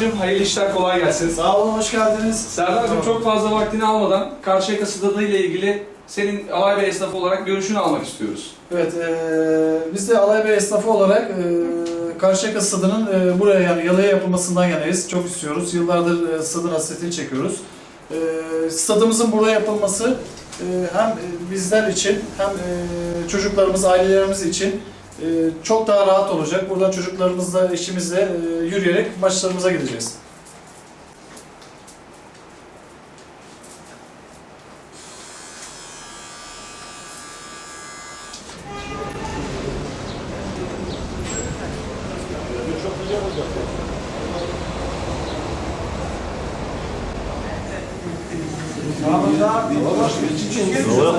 Serdar'cığım hayırlı işler kolay gelsin. Sağ olun, hoş geldiniz. Serdar'cığım çok fazla vaktini almadan Karşıyaka Stadı ile ilgili senin Alay Bey esnafı olarak görüşünü almak istiyoruz. Evet, eee, biz de Alay Bey esnafı olarak eee Karşıyaka Stadı'nın eee, buraya yani yalıya yapılmasından yanayız. Çok istiyoruz. Yıllardır eee, stadın hasretini çekiyoruz. Eee stadımızın buraya yapılması eee, hem bizler için hem eee, çocuklarımız, ailelerimiz için eee, çok daha rahat olacak. Buradan çocuklarımızla, eşimizle eee, yürüyerek maçlarımıza gideceğiz.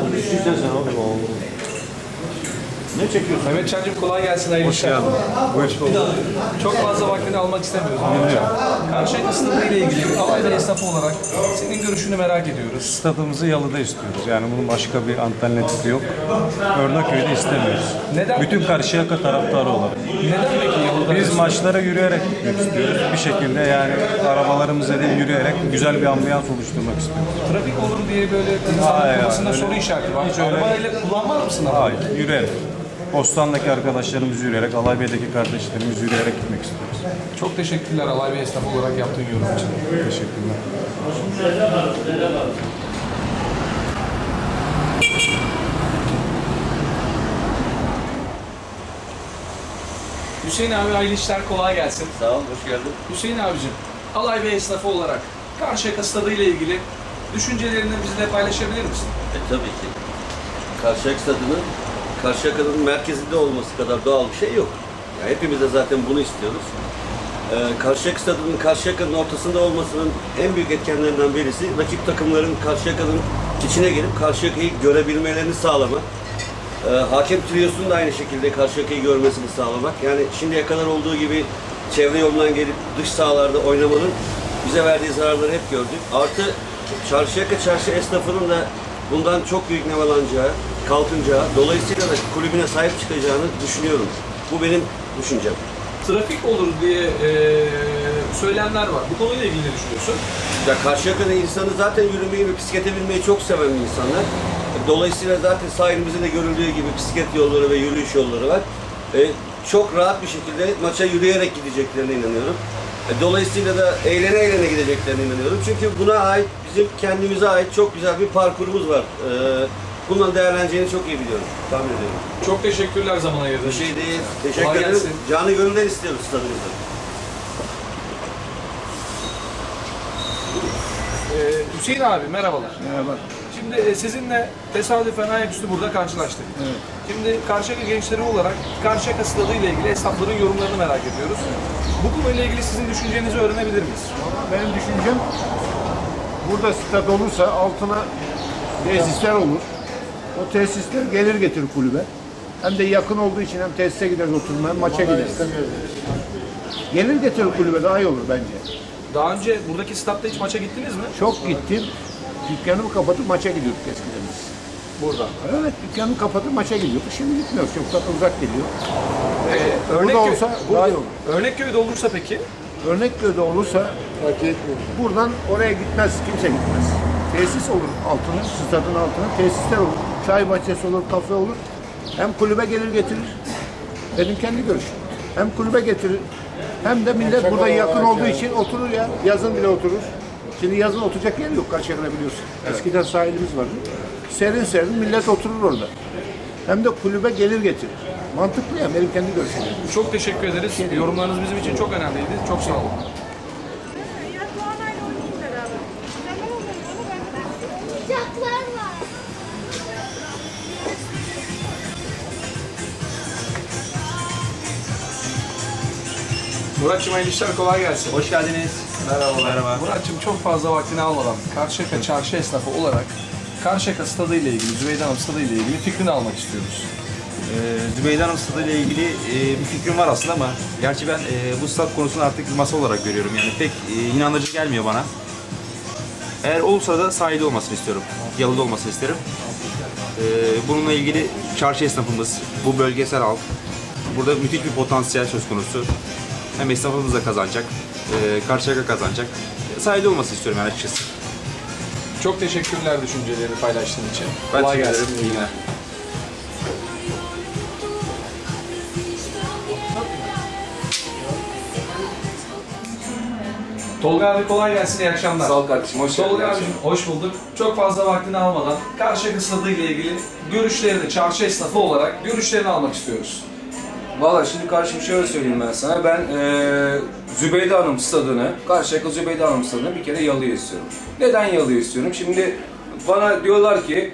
Mı düşünsen sen oğlum. Ne çekiyorsun? Mehmetcan'cığım kolay gelsin hayırlı işler. Çok fazla vaktini almak istemiyoruz Mehmetcan. Karşıyaka Stadı ile ilgili Alay Bey esnafı olarak senin görüşünü merak ediyoruz. Stadımızı yalıda istiyoruz. Yani bunun başka bir alternatifi yok. Örnekköy'de istemiyoruz. Neden? Bütün Karşıyaka taraftarı olarak. Neden peki yolda? Biz maçlara yürüyerek gitmek istiyoruz. Bir şekilde yani arabalarımızla değil yürüyerek güzel bir ambiyans oluşturmak istiyoruz. Trafik olur diye böyle insanın Hayır, kafasında öyle- soru işareti var. Hiç öyle- Arabayla kullanmaz mısın abi? Hayır, yürüyerek. Bostan'daki arkadaşlarımız yürüyerek, Alaybey'deki kardeşlerimiz yürüyerek gitmek istiyoruz. Çok teşekkürler Alay Bey esnafı olarak yaptığın yorum için. Teşekkürler. Hüseyin abi hayırlı işler kolay gelsin. Sağ ol, hoş geldin. Hüseyin abicim, Alay Bey esnafı olarak Karşıyaka Stadı ile ilgili düşüncelerini bizle paylaşabilir misin? E tabii ki. Karşıyaka Stadı'nın Karşıyaka'nın merkezinde olması kadar doğal bir şey yok. Ya hepimiz de zaten bunu istiyoruz. Ee, Karşıyaka Stadı'nın Karşıyaka'nın ortasında olmasının en büyük etkenlerinden birisi rakip takımların Karşıyaka'nın içine girip Karşıyaka'yı görebilmelerini sağlamak. Ee, hakem triyosunun da aynı şekilde Karşıyaka'yı görmesini sağlamak. Yani şimdiye kadar olduğu gibi çevre yolundan gelip dış sahalarda oynamanın bize verdiği zararları hep gördük. Artı Çarşıyaka çarşı esnafının da bundan çok büyük nevalanacağı, kalkınacağı, dolayısıyla da kulübüne sahip çıkacağını düşünüyorum. Bu benim düşüncem. Trafik olur diye eee söylemler var. Bu konuyla ilgili ne düşünüyorsun? Ya Karşıyaka'da insanı zaten yürümeyi ve bisiklete binmeyi çok seven insanlar. Dolayısıyla zaten sahilimizde de görüldüğü gibi bisiklet yolları ve yürüyüş yolları var. E, çok rahat bir şekilde maça yürüyerek gideceklerine inanıyorum. E, dolayısıyla da eğlene eğlene gideceklerine inanıyorum. Çünkü buna ait, bizim kendimize ait çok güzel bir parkurumuz var. E, bundan değerleneceğini çok iyi biliyorum, tahmin ediyorum. Çok teşekkürler zaman ayırdığın Bir şey için. değil, teşekkür Kolay ederim. gelsin. Canı gönülden istiyoruz stadımızda. Eee, Hüseyin abi merhabalar. Merhaba. Şimdi e, sizinle tesadüfen ayaküstü burada karşılaştık. Şimdi Karşıyaka gençleri olarak Karşıyaka Stadı ile ilgili esnafların yorumlarını merak ediyoruz. Bu konuyla ilgili sizin düşüncenizi öğrenebilir miyiz? Benim düşüncem burada stat olursa altına tesisler olur. O tesisler gelir getirir kulübe. Hem de yakın olduğu için hem tesise gideriz oturmaya hem maça gideriz. Gelir getirir kulübe daha iyi olur bence. Daha önce buradaki statta hiç maça gittiniz mi? Çok gittim. Dükkanımı kapatıp maça gidiyorduk eskiden biz. Burada. Evet dükkanımı kapatıp maça gidiyorduk. Şimdi gitmiyoruz. Çok da uzak geliyor. Ee, Burada Örnekköy- olsa burada- daha iyi olur. Örnekköy'de olursa peki? Örnekköy'de olursa buradan oraya gitmez, kimse gitmez. Tesis olur altına, stadın altına tesisler olur. Çay bahçesi olur, kafe olur. Hem kulübe gelir getirir. Benim kendi görüşüm. Hem kulübe getirir hem de millet burada yakın olduğu için oturur ya. Yazın bile oturur. Şimdi yazın oturacak yer yok Karşıyaka'da biliyorsun. Eskiden sahilimiz vardı. Serin serin millet oturur orada. Hem de kulübe gelir getirir. Mantıklı ya benim kendi görüşüm. Çok teşekkür ederiz. Yorumlarınız bizim için çok önemliydi. Çok sağ olun. Muratçım hayırlı işler kolay gelsin. Hoş geldiniz. Merhaba. Merhaba. Muratçım çok fazla vaktini almadan Karşıyaka çarşı esnafı olarak Karşıyaka stadı ile ilgili, Zübeyde Hanım stadı ile ilgili fikrini almak istiyoruz. Ee, Zübeyde Hanım stadı ile ilgili e, bir fikrim var aslında ama gerçi ben e, bu stat konusunu artık bir masa olarak görüyorum. Yani pek e, inandırıcı gelmiyor bana. Eğer olursa da sahilde olmasını istiyorum. Yalıda olmasını isterim. Ee, bununla ilgili çarşı esnafımız, bu bölgesel halk, burada müthiş bir potansiyel söz konusu. Hem esnafımız da kazanacak, E, Karşıyaka kazanacak. Sahilde olmasını istiyorum yani açıkçası. Çok teşekkürler düşünceleri paylaştığın için. Ben Kolay teşekkür gelsin. ederim. İyi günler. Tolga abi kolay gelsin, iyi akşamlar. Sağ ol kardeşim, hoş geldin. Tolga abicim hoş bulduk. Çok fazla vaktini almadan Karşıyaka Stadı ile ilgili görüşlerini, çarşı esnafı olarak görüşlerini almak istiyoruz. Valla şimdi karşım şöyle söyleyeyim ben sana. Ben eee Zübeyde Hanım stadını, Karşıyaka Zübeyde Hanım stadını bir kere yalıya istiyorum. Neden yalıya istiyorum? Şimdi bana diyorlar ki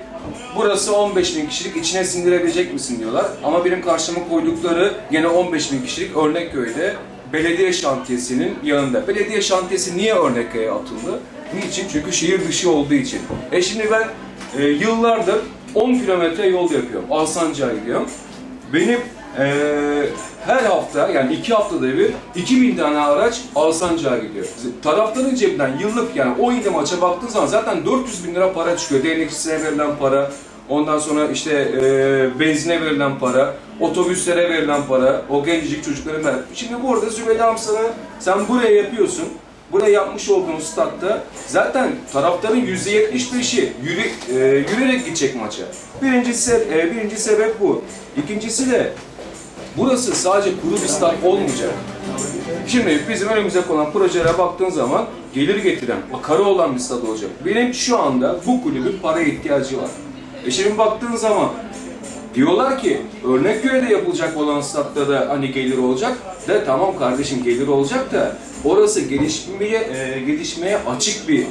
burası 15 bin kişilik içine sindirebilecek misin diyorlar. Ama benim karşıma koydukları yine 15 bin kişilik Örnekköy'de belediye şantiyesinin yanında. Belediye şantiyesi niye Örnekköy'e atıldı? Niçin? Çünkü şehir dışı olduğu için. E şimdi ben e, yıllardır 10 kilometre yol yapıyorum. Alsancak'a gidiyorum. Benim eee, her hafta yani iki haftada bir 2000 tane araç Alsancak'a gidiyor. Taraftarın cebinden yıllık yani o yedi maça baktığın zaman zaten 400 bin lira para çıkıyor. Değnekçisine verilen para, ondan sonra işte eee benzine verilen para, otobüslere verilen para, o gencecik çocukların ver. Şimdi burada Zübeyde Hamsan'ı sen buraya yapıyorsun. Buraya yapmış olduğunuz statta zaten taraftarın %75'i yürü, e, yürüyerek gidecek maça. Birincisi, e, birinci sebep bu. İkincisi de burası sadece kuru bir stat olmayacak. Şimdi bizim önümüze konan projelere baktığın zaman gelir getiren, akarı olan bir stat olacak. Benim şu anda bu kulübün para ihtiyacı var. E şimdi baktığın zaman Diyorlar ki Örnekköy'de yapılacak olan statta da hani gelir olacak. De tamam kardeşim gelir olacak da orası gelişmeye e, gelişmeye açık bir e,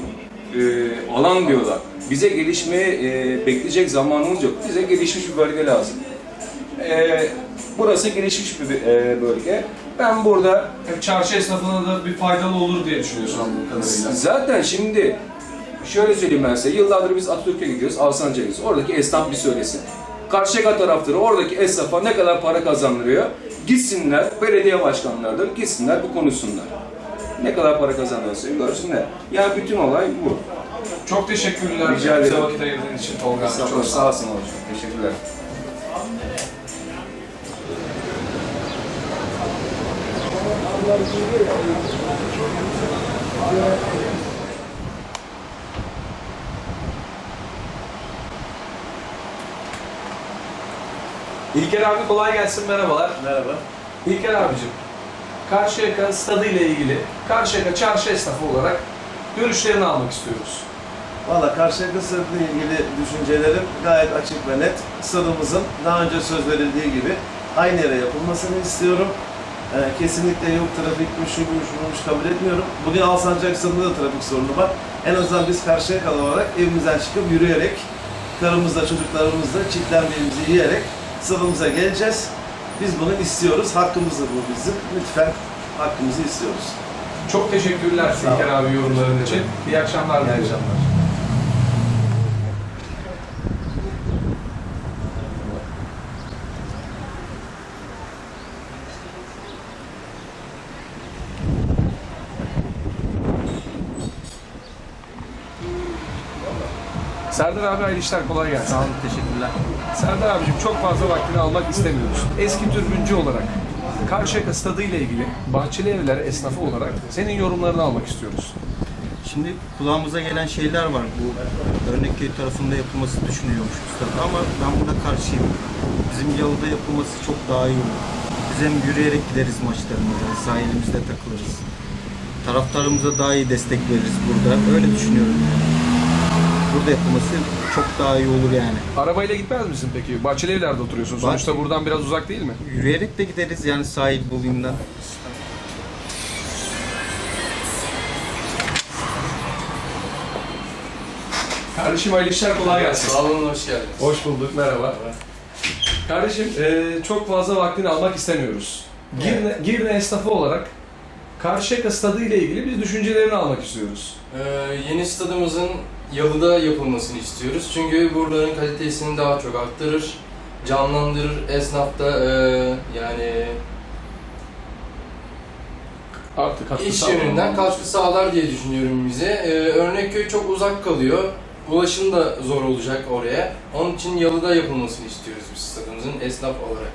alan diyorlar. Bize gelişmeye e, bekleyecek zamanımız yok. Bize gelişmiş bir bölge lazım. E, burası gelişmiş bir e, bölge. Ben burada Hem çarşı esnafına da bir faydalı olur diye düşünüyorsun anladığım kadarıyla. Zaten şimdi şöyle söyleyeyim ben size. Yıllardır biz Atatürk'e gidiyoruz, Alsancak'a gidiyoruz. Oradaki esnaf bir söylesin. Karşıyaka taraftarı oradaki esnafa ne kadar para kazandırıyor? Gitsinler, belediye başkanlarıdır, gitsinler bir konuşsunlar. Ne kadar para kazandırıyorsa görsünler. Yani bütün olay bu. Çok teşekkürler. Rica ederim. Bize vakit ayırdığın için Tolga Çok sağ olsun hocam. Teşekkürler. İlker abi kolay gelsin, merhabalar. Merhaba. İlker abicim, Karşıyaka Stadı ile ilgili Karşıyaka çarşı esnafı olarak görüşlerini almak istiyoruz. Valla Karşıyaka Stadı'yla ilgili düşüncelerim gayet açık ve net. Stadımızın daha önce söz verildiği gibi aynı yere yapılmasını istiyorum. Ee, kesinlikle yok trafikmiş, şu bu, şunmuş kabul etmiyorum. Bugün Alsancak da trafik sorunu var. En azından biz Karşıyakalı olarak evimizden çıkıp yürüyerek, karımızla, çocuklarımızla çitlenmemizi yiyerek stadımıza geleceğiz. Biz bunu istiyoruz. Hakkımız da bu bizim. Lütfen hakkımızı istiyoruz. Çok teşekkürler Sağ ol. İlker abi yorumların için. İyi akşamlar. İyi akşamlar. Serdar abi hayırlı işler kolay gelsin. Sağ olun, teşekkürler. Serdar abicim çok fazla vaktini almak istemiyoruz. Eski türbüncü olarak Karşıyaka Stadı ile ilgili Bahçeli Evler esnafı olarak senin yorumlarını almak istiyoruz. Şimdi kulağımıza gelen şeyler var. Bu Örnekköy tarafında yapılması düşünülüyormuş üstad ama ben buna karşıyım. Bizim Yalı'da yapılması çok daha iyi olur. Biz hem yürüyerek gideriz maçlarımıza, sahilimizde takılırız. Taraftarımıza daha iyi destek veririz burada. Öyle düşünüyorum. Burada yapılması çok daha iyi olur yani. Arabayla gitmez misin peki? Bahçeli Evler'de oturuyorsun. Sonuçta buradan biraz uzak değil mi? Yürüyerek de gideriz yani sahil boyundan. Kardeşim hayırlı işler kolay gelsin. Sağ olun, hoş geldiniz. Hoş bulduk, merhaba. Kardeşim eee, çok fazla vaktini almak istemiyoruz. Girne, Girne esnafı olarak Karşıyaka Stadı ile ilgili biz düşüncelerini almak istiyoruz. Ee, yeni stadımızın Yalı'da yapılmasını istiyoruz. Çünkü buraların kalitesini daha çok arttırır, canlandırır. Esnafta e, yani Artık katkı iş yönünden katkı sağlar diye düşünüyorum bize. Ee, Örnekköy çok uzak kalıyor. Ulaşım da zor olacak oraya. Onun için Yalı'da yapılmasını istiyoruz biz stadımızın esnaf olarak.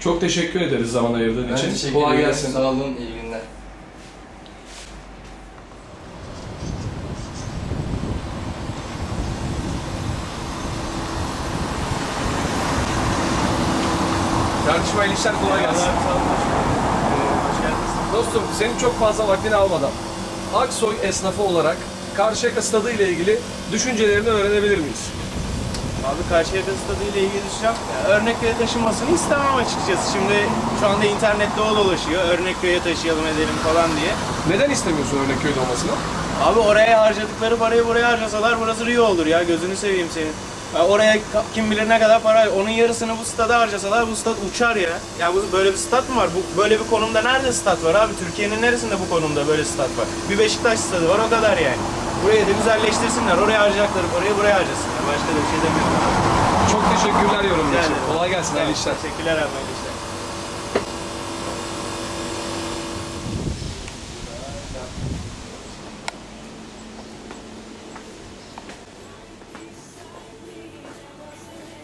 Çok teşekkür ederiz zaman ayırdığın Ben için. teşekkür Kolay ederim. gelsin. Sağ olun, iyi günler. Kardeşim hayırlı işler kolay gelsin. Ee, Dostum senin çok fazla vaktini almadan Aksoy esnafı olarak Karşıyaka stadı ile ilgili düşüncelerini öğrenebilir miyiz? Abi Karşıyaka stadı ile ilgili düşüneceğim. Ya, Örnekköy'e taşınmasını istemem açıkçası. Şimdi şu anda internette o dolaşıyor. Örnekköy'e taşıyalım edelim falan diye. Neden istemiyorsun Örnekköy'de olmasını? Abi oraya harcadıkları parayı buraya harcasalar burası Rio olur ya. Gözünü seveyim senin. Ya oraya kim bilir ne kadar para. Onun yarısını bu stada harcasalar bu stat uçar ya. Ya bu böyle bir stat mı var? Bu böyle bir konumda nerede stat var abi? Türkiye'nin neresinde bu konumda böyle stat var? Bir Beşiktaş stadı var o kadar yani. Burayı da güzelleştirsinler. Oraya harcayacakları parayı buraya harcasınlar. Başka da bir şey demiyorum. Çok teşekkürler yorumun için. Kolay gelsin hayırlı işler. Teşekkürler abi. hayırlı işler.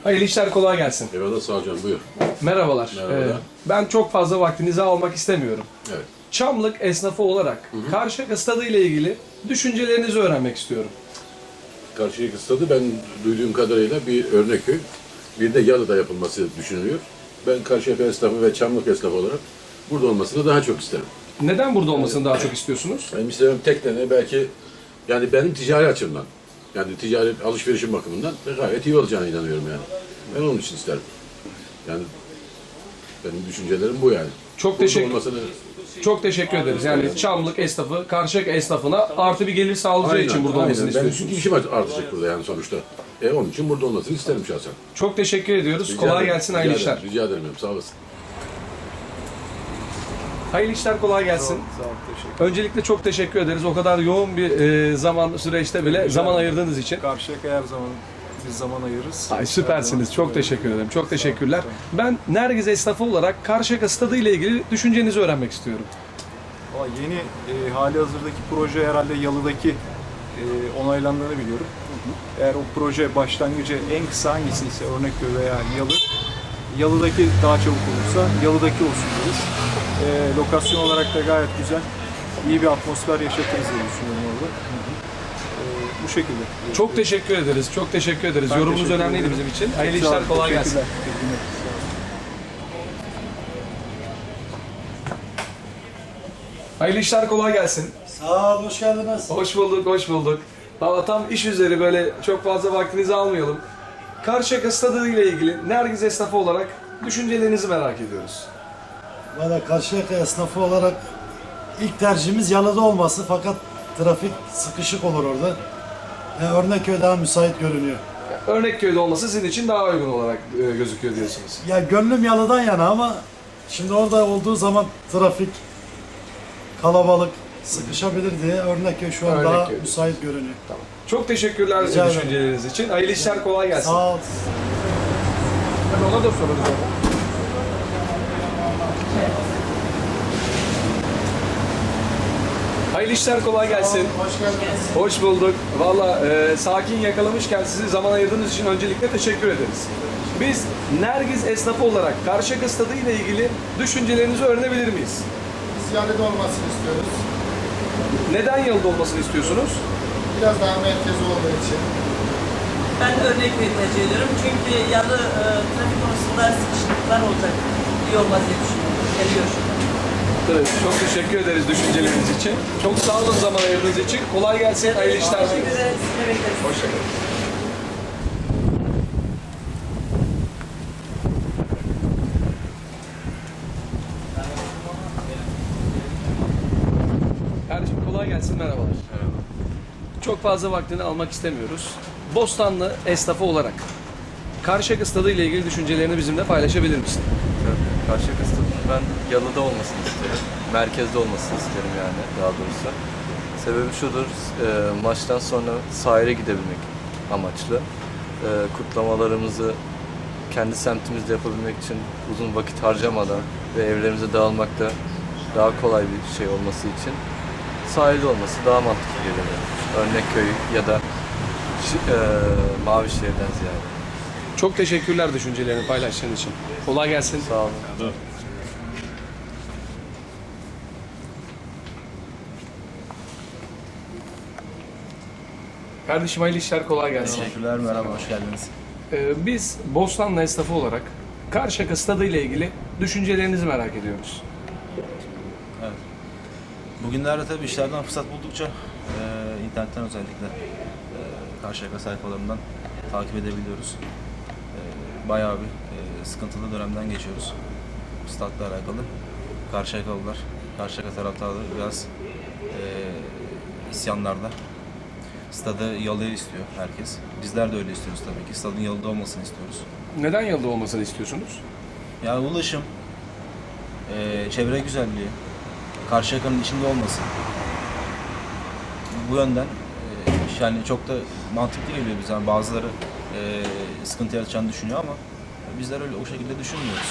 Hayırlı işler kolay gelsin. Eyvallah sağ ol canım buyur. Merhabalar. Merhabalar. Ee, ben çok fazla vaktinizi almak istemiyorum. Evet. Çamlık esnafı olarak Karşıyaka stadı ile ilgili düşüncelerinizi öğrenmek istiyorum. Karşıyaka stadı ben duyduğum kadarıyla bir örnek köy. Bir de Yalı'da yapılması düşünülüyor. Ben Karşıyaka esnafı ve Çamlık esnafı olarak burada olmasını daha çok isterim. Neden burada olmasını daha çok istiyorsunuz? Benim istemem tek tane belki yani benim ticari açımdan yani ticaret alışverişim bakımından gayet iyi olacağına inanıyorum yani. Ben onun için isterim. Yani benim düşüncelerim bu yani. Çok teşekkür olmasını çok teşekkür ederiz. Yani Çamlık esnafı Karşıyaka esnafına artı bir gelir sağlayacağı için burada olmasını Ben istiyorsunuz. çünkü işim artacak burada yani sonuçta. E onun için burada olmasını isterim şahsen. Çok teşekkür ediyoruz. Rica kolay ederim, gelsin, rica ederim, işler. Rica ederim. Sağ olasın. Hayırlı işler, kolay gelsin. Öncelikle çok teşekkür ederiz. O kadar yoğun bir e, zaman süreçte bile zaman ayırdığınız için. Karşıyaka her zaman biz zaman ayırırız. Ay süpersiniz. Çok teşekkür ederim. Çok teşekkürler. Ben Nergiz esnafı olarak Karşıyaka stadı ile ilgili düşüncenizi öğrenmek istiyorum. Valla yeni e, hali hazırdaki proje herhalde Yalı'daki e, onaylandığını biliyorum. Eğer o proje başlangıcı en kısa hangisi ise Örnekköy veya Yalı, Yalı'daki daha çabuk olursa Yalı'daki olsun deriz. E, lokasyon olarak da gayet güzel. İyi bir atmosfer yaşatırız diye düşünüyorum orada. E, bu şekilde. Çok teşekkür ederiz. Çok teşekkür ederiz. Ben Yorumunuz teşekkür önemliydi ederim. bizim için. Hayırlı Sağ olun, işler, kolay gelsin. teşekkürler. Teşekkürler. Hayırlı işler, kolay gelsin. Sağ olun, hoş geldiniz. Hoş bulduk, hoş bulduk. Valla tam iş üzeri böyle çok fazla vaktinizi almayalım. Karşıyaka stadı ile ilgili Nergiz esnafı olarak düşüncelerinizi merak ediyoruz. Valla Karşıyaka esnafı olarak ilk tercihimiz Yalı'da olması fakat trafik sıkışık olur orada. Yani Örnekköy daha müsait görünüyor. Örnekköy'de olması sizin için daha uygun olarak e, gözüküyor diyorsunuz. Ya gönlüm Yalı'dan yana ama şimdi orada olduğu zaman trafik kalabalık sıkışabilir diye Örnekköy şu an daha Örnekköy. müsait görünüyor. Çok teşekkürler Rica ederim. düşünceleriniz için. Hayırlı işler, kolay gelsin. Sağ ol. Hadi ona da sorarız ama. Hayırlı işler kolay gelsin. Hoş geldiniz. Hoş bulduk. Valla e, sakin yakalamışken sizi zaman ayırdığınız için öncelikle teşekkür ederiz. Biz Nergiz esnafı olarak Karşıyaka stadı ile ilgili düşüncelerinizi öğrenebilir miyiz? Biz Yalı'da olmasını istiyoruz. Neden Yalı'da olmasını istiyorsunuz? Biraz daha merkezi olduğu için. Ben örnek tercih ediyorum çünkü yalı e, trafik konusunda sıkışıklıklar olacak. İyi olmaz diye düşünüyorum. Görüşüm. Evet, çok teşekkür ederiz düşünceleriniz için. Çok sağ olun zaman ayırdığınız için. Kolay gelsin, hayırlı işler. Hoşçakalın. Kardeşim kolay gelsin, merhabalar. Çok fazla vaktini almak istemiyoruz. Bostanlı esnafı olarak Karşıyaka stadı ile ilgili düşüncelerini bizimle paylaşabilir misin? Karşıyaka yalıda olmasını isterim. Merkezde olmasını isterim yani daha doğrusu. Sebebi şudur, e, maçtan sonra sahile gidebilmek amaçlı. E, kutlamalarımızı kendi semtimizde yapabilmek için uzun vakit harcamadan ve evlerimize dağılmakta daha kolay bir şey olması için sahilde olması daha mantıklı geliyor. Örnek köy ya da e, Mavişehir'den ziyade. Çok teşekkürler düşüncelerini paylaştığın için. Kolay gelsin. Sağ olun. Kardeşim hayırlı işler kolay gelsin. Teşekkürler, merhaba, hoş geldiniz. Ee, biz Bostanlı esnafı olarak Karşıyaka stadı ile ilgili düşüncelerinizi merak ediyoruz. Evet. Bugünlerde tabii işlerden fırsat buldukça e, internetten özellikle e, Karşıyaka sayfalarından takip edebiliyoruz. E, bayağı bir e, sıkıntılı dönemden geçiyoruz. Statla alakalı. Karşıyakalılar, Karşıyaka taraftarları biraz e, isyanlarda. Stadı yalıya istiyor herkes. Bizler de öyle istiyoruz tabii ki. Stadın yalıda olmasını istiyoruz. Neden yalıda olmasını istiyorsunuz? Yani ulaşım, eee, çevre güzelliği, Karşıyaka'nın içinde olması. Bu yönden eee, yani çok da mantıklı geliyor bize. Yani bazıları eee sıkıntı yaratacağını düşünüyor ama bizler öyle o şekilde düşünmüyoruz.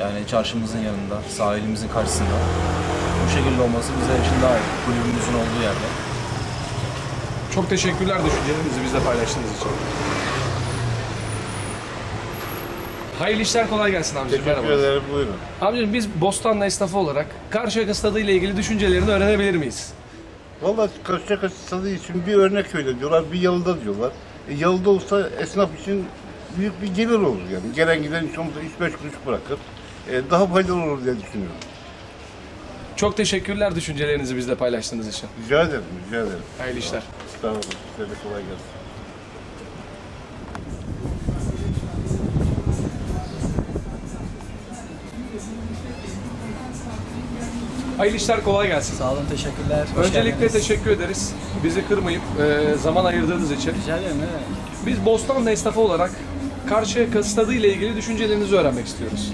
Yani çarşımızın yanında, sahilimizin karşısında bu şekilde olması bizler için daha iyi. Kulübümüzün olduğu yerde. Çok teşekkürler düşüncelerinizi bizle paylaştığınız için. Hayırlı işler kolay gelsin amcacığım. Teşekkür Merhaba. ederim. Buyurun. Amcacığım biz Bostanlı esnafı olarak Karşıyaka stadı ile ilgili düşüncelerini öğrenebilir miyiz? Vallahi Karşıyaka stadı için bir örnek öyle diyorlar, bir yalıda diyorlar. E, yalıda olsa esnaf için büyük bir gelir olur yani. Gelen giden hiç olmazsa 3-5 kuruş bırakır. E, daha faydalı olur diye düşünüyorum. Çok teşekkürler düşüncelerinizi bizle paylaştığınız için. Rica ederim, rica ederim. Hayırlı işler. Sağ olun. Size de kolay gelsin. Hayırlı işler kolay gelsin. Sağ olun, teşekkürler. Öncelikle teşekkür ederiz. Bizi kırmayıp e, zaman ayırdığınız için. Rica ederim, evet. Biz Bostanlı esnafı olarak Karşıyaka stadı ile ilgili düşüncelerinizi öğrenmek istiyoruz.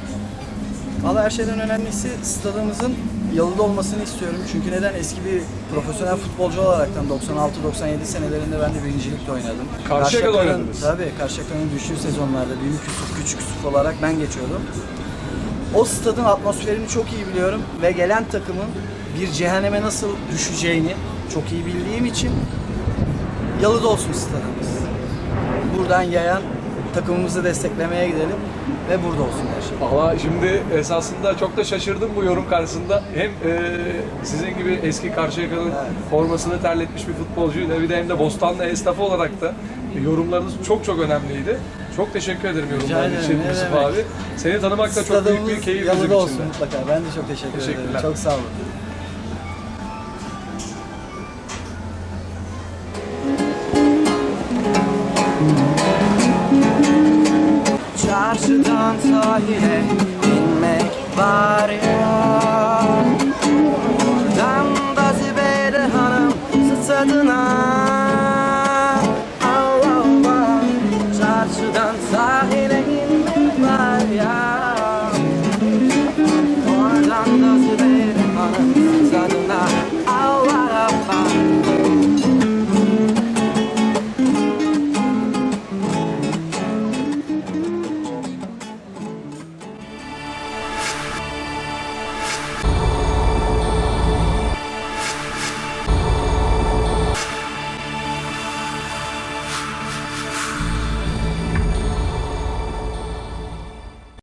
Valla her şeyden önemlisi stadımızın yalıda olmasını istiyorum. Çünkü neden? Eski bir profesyonel futbolcu olaraktan 96-97 senelerinde ben de birincilikte oynadım. Karşıyaka'da oynadınız. Tabii. Karşıyaka'nın düştüğü sezonlarda Büyük Yusuf, Küçük Yusuf olarak ben geçiyordum. O stadın atmosferini çok iyi biliyorum ve gelen takımın bir cehenneme nasıl düşeceğini çok iyi bildiğim için yalıda olsun stadımız. Buradan yayan takımımızı desteklemeye gidelim ve burada olsun her şey. Valla şimdi esasında çok da şaşırdım bu yorum karşısında. Hem e, sizin gibi eski Karşıyaka'nın formasını terletmiş bir futbolcuyla bir de hem de Bostanlı esnafı olarak da yorumlarınız çok çok önemliydi. Çok teşekkür ederim yorumların için ne Yusuf abi. Seni tanımak da çok büyük bir keyif bizim için olsun mutlaka. Ben de çok teşekkür ederim. Çok sağ olun. Sahile inmek var